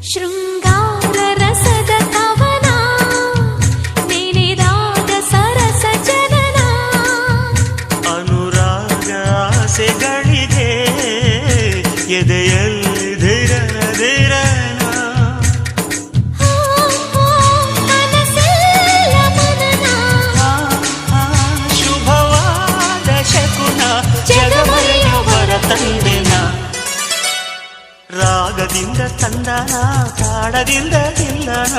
ಶೃಂಗಾರ ರಸದ ಕವನ ನೆನೆದಾದ ಸರಸ ಜನನ ಅನುರಾಗ ಆಸೆಗಳಿಗೆ ಎದೆಯಲ್ಲಿ ಧಿರನ ಧಿರನ ಆ, ಆ, ಕನಸೆಲ್ಲ ಮನನ ಆ, ಆ, ಶುಭವಾದ ಶಕುನ ಜಗಮರೆಯವರ ತಂದೆನ ರಾಗದಿಂದ ತಂದನ ತಾಡದಿಂದ ತಿಂದನ